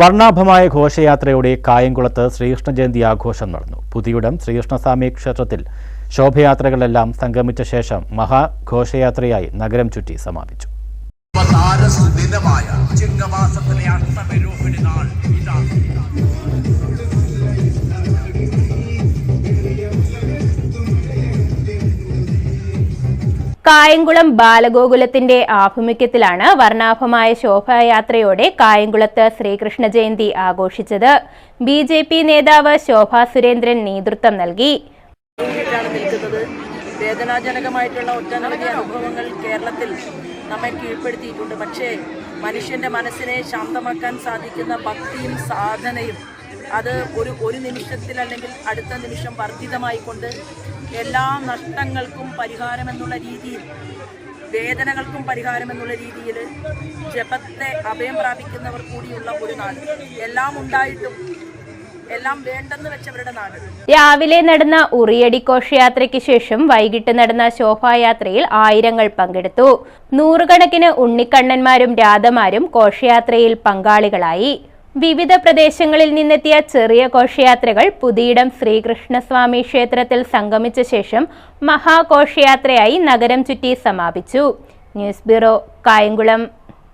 വർണാഭമായ ഘോഷയാത്രയോടെ കായംകുളത്ത് ശ്രീകൃഷ്ണ ജയന്തി ആഘോഷം നടന്നു. പുതിയുടം ശ്രീകൃഷ്ണസ്വാമി ക്ഷേത്രത്തിൽ ശോഭയാത്രകളെല്ലാം സംഗമിച്ച ശേഷം മഹാഘോഷയാത്രയായി നഗരം ചുറ്റി സമാപിച്ചു. സുദിനമായ കായംകുളം ബാലഗോകുലത്തിന്റെ ആഭിമുഖ്യത്തിലാണ് വർണാഭമായ ശോഭായാത്രയോടെ കായംകുളത്ത് ശ്രീകൃഷ്ണ ജയന്തി ആഘോഷിച്ചത്. ബി ജെ പി നേതാവ് ശോഭാ സുരേന്ദ്രൻ നേതൃത്വം നൽകി. വേദനാജനകമായിട്ടുള്ള ഒട്ടനവധി അനുഭവങ്ങൾ കേരളത്തിൽ നമ്മെ കീഴ്പ്പെടുത്തിയിട്ടുണ്ട്. പക്ഷേ മനുഷ്യന്റെ മനസ്സിനെ ശാന്തമാക്കാൻ സാധിക്കുന്ന ഭക്തിയും സാധനയും അത് ഒരു ഒരു നിമിഷത്തിൽ അല്ലെങ്കിൽ അടുത്ത നിമിഷം വർദ്ധിതമായിക്കൊണ്ട് എല്ലാ നഷ്ടങ്ങൾക്കും പരിഹാരമെന്നുള്ള രീതിയിൽ വേദനകൾക്കും പരിഹാരമെന്നുള്ള രീതിയിൽ ജപത്തെ അഭയം പ്രാപിക്കുന്നവർ കൂടിയുള്ള ഒരു നാട് എല്ലാം ഉണ്ടായിട്ടും എല്ലാം വേണ്ടെന്ന് വെച്ചവരുടെ നാട് രാവിലെ നടന്ന ഉറിയടി ഘോഷയാത്രയ്ക്ക് ശേഷം വൈകിട്ട് നടന്ന ശോഭായാത്രയിൽ ആയിരങ്ങൾ പങ്കെടുത്തു. നൂറുകണക്കിന് ഉണ്ണിക്കണ്ണന്മാരും രാധമാരും ഘോഷയാത്രയിൽ പങ്കാളികളായി. വിവിധ പ്രദേശങ്ങളിൽ നിന്നെത്തിയ ചെറിയ ഘോഷയാത്രകൾ പുതിയിടം ശ്രീകൃഷ്ണസ്വാമി ക്ഷേത്രത്തിൽ സംഗമിച്ച ശേഷം മഹാഘോഷയാത്രയായി നഗരം ചുറ്റി സമാപിച്ചു. News bureau Kayamkulam.